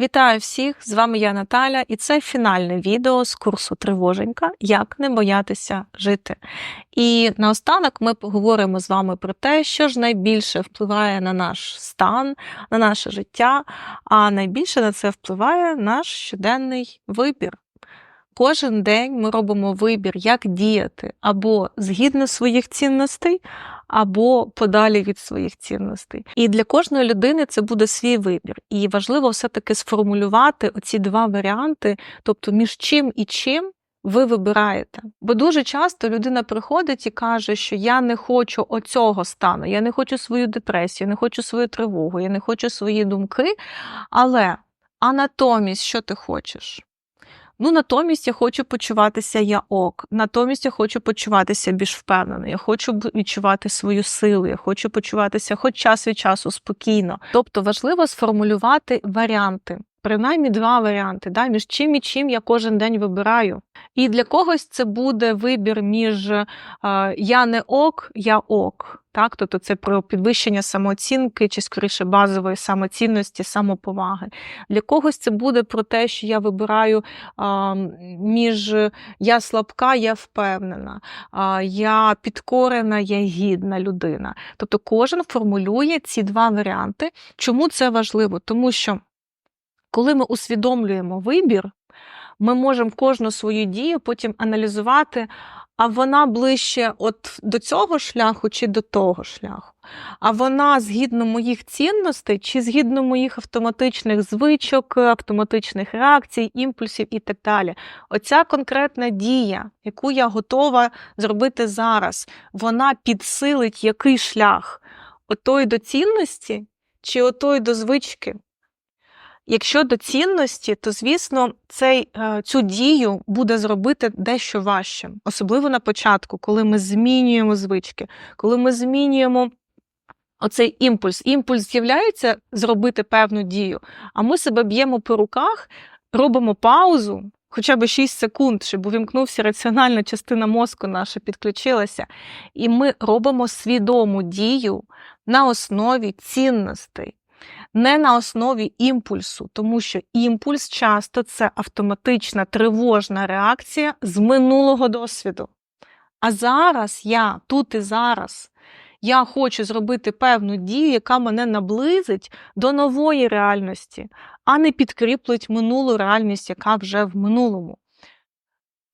Вітаю всіх! З вами я Наталя, і це фінальне відео з курсу Тривоженька Як не боятися жити. І наостанок ми поговоримо з вами про те, що ж найбільше впливає на наш стан, на наше життя, а найбільше на це впливає наш щоденний вибір. Кожен день ми робимо вибір, як діяти або згідно своїх цінностей, або подалі від своїх цінностей. І для кожної людини це буде свій вибір. І важливо все-таки сформулювати оці два варіанти, тобто між чим і чим. Ви вибираєте, бо дуже часто людина приходить і каже, що я не хочу оцього стану, я не хочу свою депресію, не хочу свою тривогу, я не хочу свої думки. Але а натомість, що ти хочеш? Ну, натомість я хочу почуватися я ок. Натомість я хочу почуватися більш впевнено. Я хочу відчувати свою силу, я хочу почуватися хоч час від часу спокійно. Тобто важливо сформулювати варіанти. Принаймні два варіанти, да, між чим і чим я кожен день вибираю. І для когось це буде вибір між е, я не ок, я ок. Так? Тобто це про підвищення самооцінки чи скоріше базової самоцінності, самоповаги. Для когось це буде про те, що я вибираю а, між я слабка, я впевнена, а, я підкорена, я гідна людина. Тобто кожен формулює ці два варіанти. Чому це важливо? Тому що коли ми усвідомлюємо вибір, ми можемо кожну свою дію потім аналізувати, а вона ближче от до цього шляху чи до того шляху. А вона згідно моїх цінностей, чи згідно моїх автоматичних звичок, автоматичних реакцій, імпульсів і так далі. Оця конкретна дія, яку я готова зробити зараз, вона підсилить який шлях? Отой до цінності чи отой до звички? Якщо до цінності, то звісно, цей, е, цю дію буде зробити дещо важче, особливо на початку, коли ми змінюємо звички, коли ми змінюємо оцей імпульс. Імпульс з'являється зробити певну дію, а ми себе б'ємо по руках, робимо паузу. Хоча б 6 секунд, щоб увімкнувся раціональна частина мозку наша підключилася, і ми робимо свідому дію на основі цінностей не на основі імпульсу, тому що імпульс часто це автоматична тривожна реакція з минулого досвіду. А зараз я тут і зараз. Я хочу зробити певну дію, яка мене наблизить до нової реальності, а не підкріплить минулу реальність, яка вже в минулому.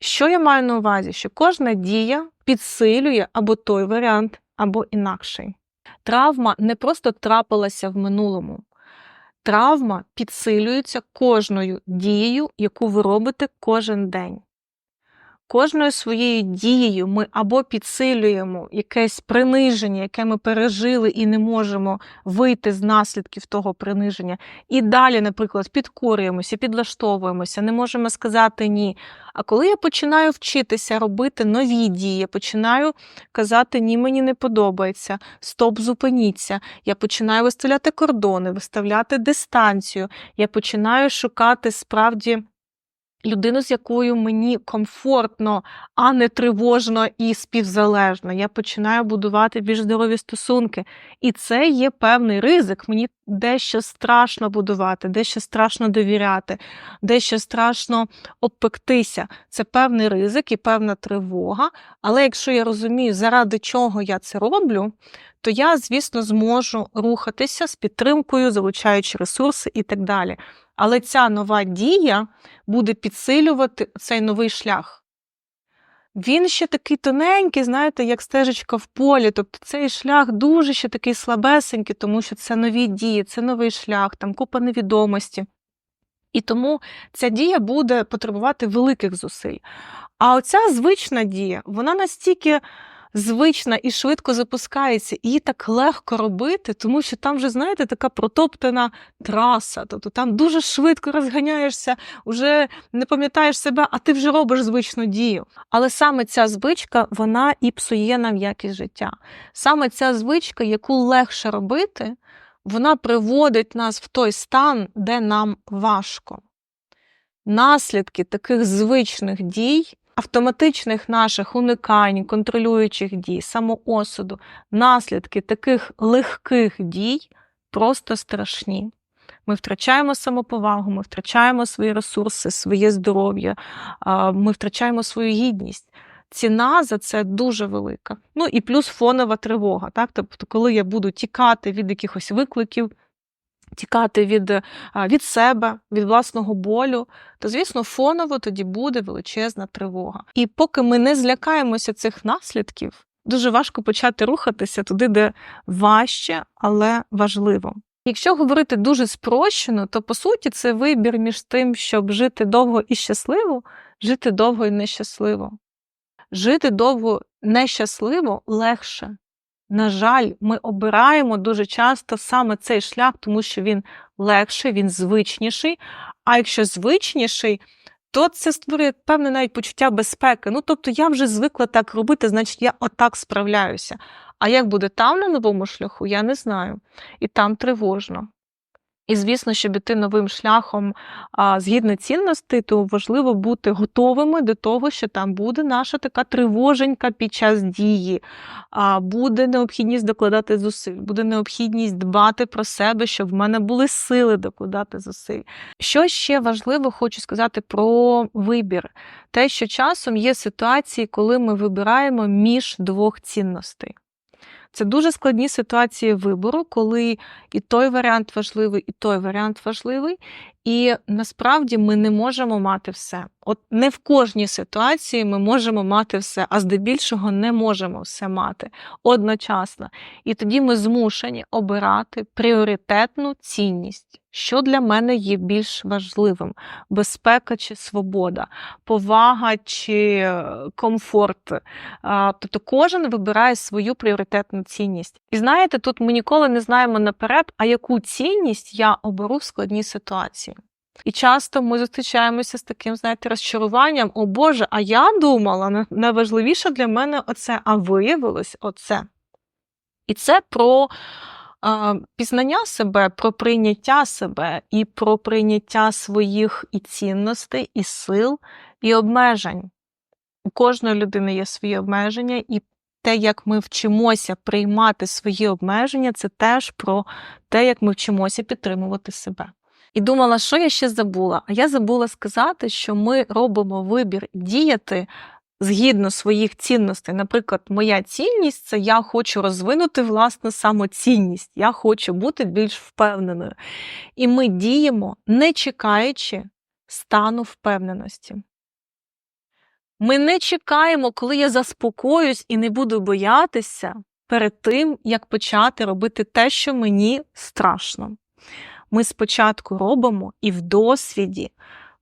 Що я маю на увазі? Що кожна дія підсилює або той варіант, або інакший. Травма не просто трапилася в минулому. Травма підсилюється кожною дією, яку ви робите кожен день. Кожною своєю дією ми або підсилюємо якесь приниження, яке ми пережили і не можемо вийти з наслідків того приниження. І далі, наприклад, підкорюємося, підлаштовуємося, не можемо сказати ні. А коли я починаю вчитися робити нові дії, я починаю казати Ні, мені не подобається, стоп, зупиніться. Я починаю виставляти кордони, виставляти дистанцію, я починаю шукати справді людину, з якою мені комфортно, а не тривожно і співзалежно. Я починаю будувати більш здорові стосунки. І це є певний ризик. Мені дещо страшно будувати, дещо страшно довіряти, дещо страшно обпектися. Це певний ризик і певна тривога. Але якщо я розумію, заради чого я це роблю, то я, звісно, зможу рухатися з підтримкою, залучаючи ресурси і так далі. Але ця нова дія буде підсилювати цей новий шлях. Він ще такий тоненький, знаєте, як стежечка в полі. Тобто цей шлях дуже ще такий слабесенький, тому що це нові дії, це новий шлях, там купа невідомості. І тому ця дія буде потребувати великих зусиль. А оця звична дія, вона настільки звична і швидко запускається, і її так легко робити, тому що там вже, знаєте, така протоптана траса. Тобто там дуже швидко розганяєшся, вже не пам'ятаєш себе, а ти вже робиш звичну дію. Але саме ця звичка, вона і псує нам якість життя. Саме ця звичка, яку легше робити, вона приводить нас в той стан, де нам важко. Наслідки таких звичних дій автоматичних наших уникань, контролюючих дій, самоосуду, наслідки таких легких дій просто страшні. Ми втрачаємо самоповагу, ми втрачаємо свої ресурси, своє здоров'я, ми втрачаємо свою гідність. Ціна за це дуже велика. Ну і плюс фонова тривога. Так? Тобто, коли я буду тікати від якихось викликів, тікати від, від себе, від власного болю, то, звісно, фоново тоді буде величезна тривога. І поки ми не злякаємося цих наслідків, дуже важко почати рухатися туди, де важче, але важливо. Якщо говорити дуже спрощено, то по суті це вибір між тим, щоб жити довго і щасливо, жити довго і нещасливо. Жити довго нещасливо легше. На жаль, ми обираємо дуже часто саме цей шлях, тому що він легший, він звичніший. А якщо звичніший, то це створює певне навіть почуття безпеки. Ну, тобто я вже звикла так робити, значить, я отак справляюся. А як буде там на новому шляху, я не знаю. І там тривожно. І, звісно, щоб іти новим шляхом згідно цінностей, то важливо бути готовими до того, що там буде наша така тривоженька під час дії, буде необхідність докладати зусиль, буде необхідність дбати про себе, щоб в мене були сили докладати зусиль. Що ще важливо, хочу сказати про вибір. Те, що часом є ситуації, коли ми вибираємо між двох цінностей. Це дуже складні ситуації вибору, коли і той варіант важливий, і той варіант важливий. І насправді ми не можемо мати все. От не в кожній ситуації ми можемо мати все, а здебільшого не можемо все мати одночасно. І тоді ми змушені обирати пріоритетну цінність, що для мене є більш важливим: безпека чи свобода, повага чи е, комфорт. Тобто кожен вибирає свою пріоритетну цінність. І знаєте, тут ми ніколи не знаємо наперед, а яку цінність я оберу в складній ситуації. І часто ми зустрічаємося з таким, знаєте, розчаруванням: о Боже, а я думала, найважливіше для мене оце, а виявилось оце. І це про а, пізнання себе, про прийняття себе і про прийняття своїх і цінностей, і сил, і обмежень. У кожної людини є свої обмеження, і те, як ми вчимося приймати свої обмеження, це теж про те, як ми вчимося підтримувати себе. І думала, що я ще забула. А я забула сказати, що ми робимо вибір діяти згідно своїх цінностей. Наприклад, моя цінність це я хочу розвинути власну самоцінність, я хочу бути більш впевненою. І ми діємо, не чекаючи стану впевненості. Ми не чекаємо, коли я заспокоюсь і не буду боятися перед тим, як почати робити те, що мені страшно. Ми спочатку робимо і в досвіді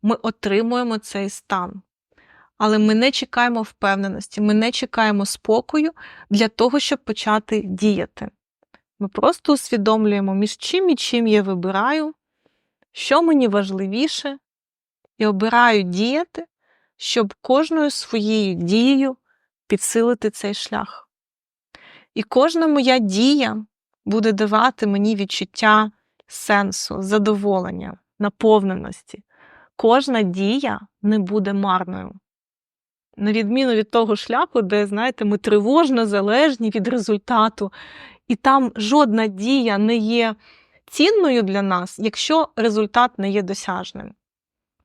ми отримуємо цей стан. Але ми не чекаємо впевненості, ми не чекаємо спокою для того, щоб почати діяти. Ми просто усвідомлюємо, між чим і чим я вибираю, що мені важливіше, і обираю діяти, щоб кожною своєю дією підсилити цей шлях. І кожна моя дія буде давати мені відчуття сенсу, задоволення, наповненості. Кожна дія не буде марною. На відміну від того шляху, де, знаєте, ми тривожно залежні від результату, і там жодна дія не є цінною для нас, якщо результат не є досяжним.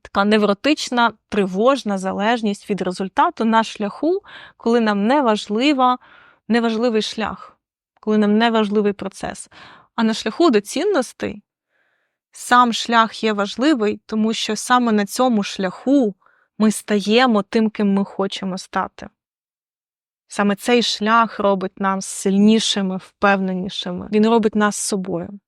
Така невротична, тривожна залежність від результату на шляху, коли нам не важлива, неважливий шлях, коли нам не важливий процес. А на шляху до цінностей сам шлях є важливий, тому що саме на цьому шляху ми стаємо тим, ким ми хочемо стати. Саме цей шлях робить нас сильнішими, впевненішими, він робить нас собою.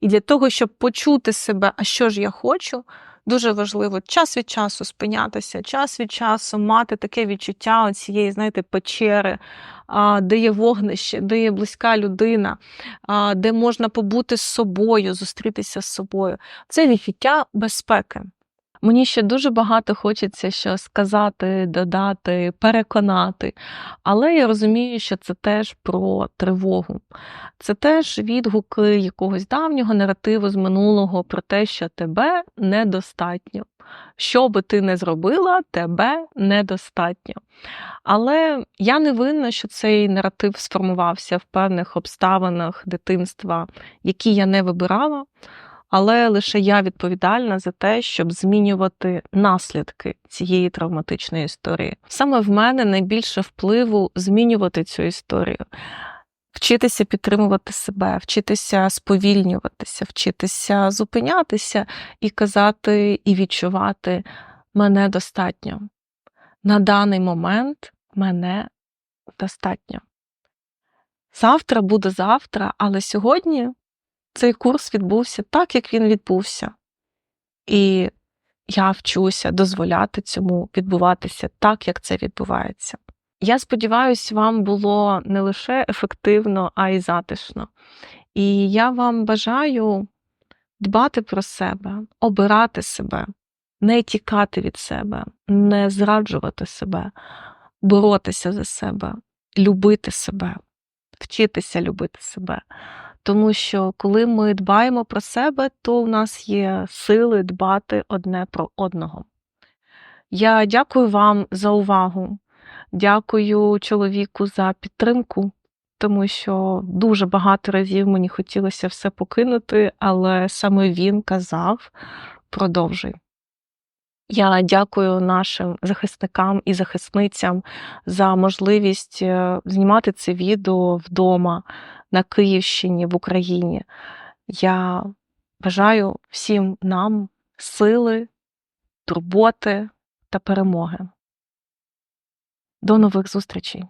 І для того, щоб почути себе, а що ж я хочу, дуже важливо час від часу спинятися, час від часу мати таке відчуття цієї, знаєте, печери, де є вогнище, де є близька людина, де можна побути з собою, зустрітися з собою. Це відчуття безпеки. Мені ще дуже багато хочеться що сказати, додати, переконати. Але я розумію, що це теж про тривогу. Це теж відгуки якогось давнього наративу з минулого про те, що тебе недостатньо. Що би ти не зробила, тебе недостатньо. Але я не винна, що цей наратив сформувався в певних обставинах дитинства, які я не вибирала. Але лише я відповідальна за те, щоб змінювати наслідки цієї травматичної історії. Саме в мене найбільше впливу змінювати цю історію. Вчитися підтримувати себе, вчитися сповільнюватися, вчитися зупинятися і казати, і відчувати мене достатньо. На даний момент мене достатньо. Завтра буде завтра, але сьогодні цей курс відбувся так, як він відбувся. І я вчуся дозволяти цьому відбуватися так, як це відбувається. Я сподіваюся, вам було не лише ефективно, а й затишно. І я вам бажаю дбати про себе, обирати себе, не тікати від себе, не зраджувати себе, боротися за себе, любити себе, вчитися любити себе. Тому що коли ми дбаємо про себе, то у нас є сили дбати одне про одного. Я дякую вам за увагу. Дякую чоловіку за підтримку, тому що дуже багато разів мені хотілося все покинути, але саме він казав: продовжуй. Я дякую нашим захисникам і захисницям за можливість е, знімати це відео вдома на Київщині, в Україні. Я бажаю всім нам сили, турботи та перемоги. До нових зустрічей!